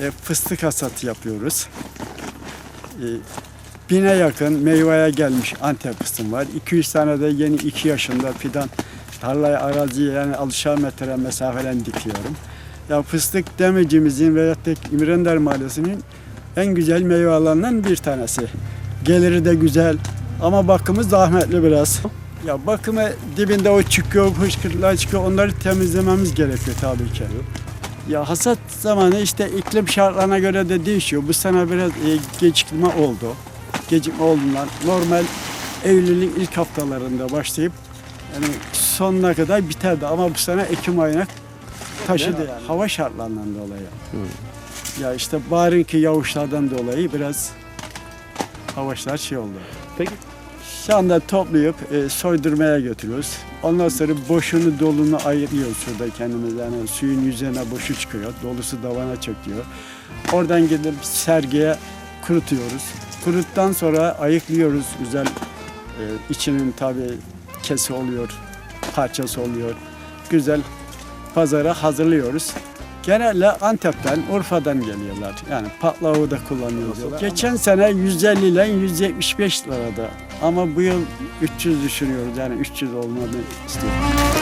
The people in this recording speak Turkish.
e, fıstık hasatı yapıyoruz. E, bine yakın meyveye gelmiş Antep fıstığım var. 200 tane de yeni 2 yaşında fidan tarlaya araziye yani alışar metre mesafeden dikiyorum. Ya fıstık demecimizin veyahut da İmrender Mahallesi'nin en güzel meyvelerinden bir tanesi. Geliri de güzel ama bakımı zahmetli biraz. Ya bakımı dibinde o çıkıyor, hışkırtlar çıkıyor. Onları temizlememiz gerekiyor tabii ki. Ya hasat zamanı işte iklim şartlarına göre de değişiyor. Bu sene biraz e, gecikme oldu. Gecikme olduğundan normal Eylül'ün ilk haftalarında başlayıp yani sonuna kadar biterdi ama bu sene Ekim ayına taşıdı yani. Hava şartlarından dolayı. Ya işte baharınki yağışlardan dolayı biraz havaşlar şey oldu. Peki Şu anda toplayıp e, soydurmaya götürüyoruz. Ondan sonra boşunu dolunu ayırıyoruz şurada kendimiz. Yani suyun yüzeyine boşu çıkıyor. Dolusu davana çöküyor. Oradan gidip sergiye kurutuyoruz. Kuruttan sonra ayıklıyoruz. Güzel e, içinin tabi kesi oluyor, parçası oluyor. Güzel pazara hazırlıyoruz. Genelde Antep'ten, Urfa'dan geliyorlar. Yani patlağı da kullanıyoruz. Geçen sene 150 ile 175 lirada. Ama bu yıl 300 düşünüyoruz. Yani 300 olmalı istiyoruz.